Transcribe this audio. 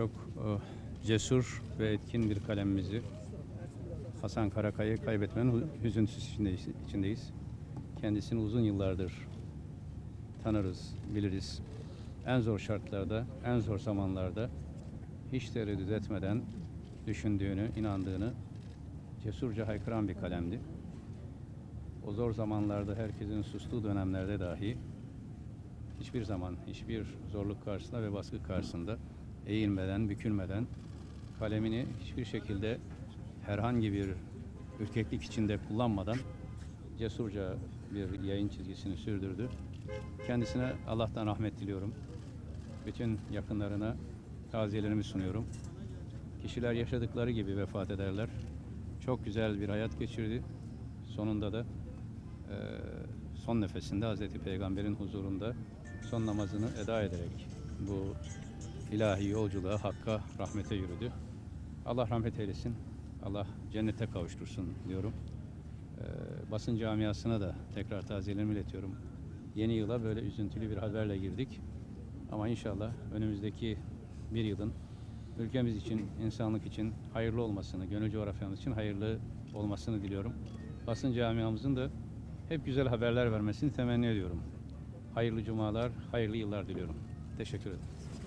Çok e, cesur ve etkin bir kalemimizi Hasan Karakay'ı kaybetmenin üzüntüsü içindeyiz. içindeyiz. Kendisini uzun yıllardır tanırız, biliriz. En zor şartlarda, en zor zamanlarda hiç tereddüt etmeden düşündüğünü, inandığını cesurca haykıran bir kalemdi. O zor zamanlarda herkesin sustuğu dönemlerde dahi hiçbir zaman, hiçbir zorluk karşısında ve baskı karşısında eğilmeden, bükülmeden kalemini hiçbir şekilde herhangi bir ürkeklik içinde kullanmadan cesurca bir yayın çizgisini sürdürdü. Kendisine Allah'tan rahmet diliyorum. Bütün yakınlarına taziyelerimi sunuyorum. Kişiler yaşadıkları gibi vefat ederler. Çok güzel bir hayat geçirdi. Sonunda da eee, son nefesinde Hazreti Peygamber'in huzurunda son namazını eda ederek bu ilahi yolculuğa, hakka, rahmete yürüdü. Allah rahmet eylesin. Allah cennete kavuştursun diyorum. Eee, basın camiasına da tekrar taziyelerimi iletiyorum. Yeni yıla böyle üzüntülü bir haberle girdik. Ama inşallah önümüzdeki bir yılın ülkemiz için, insanlık için hayırlı olmasını, gönül coğrafyamız için hayırlı olmasını diliyorum. Basın camiamızın da hep güzel haberler vermesini temenni ediyorum. Hayırlı cumalar, hayırlı yıllar diliyorum. Teşekkür ederim.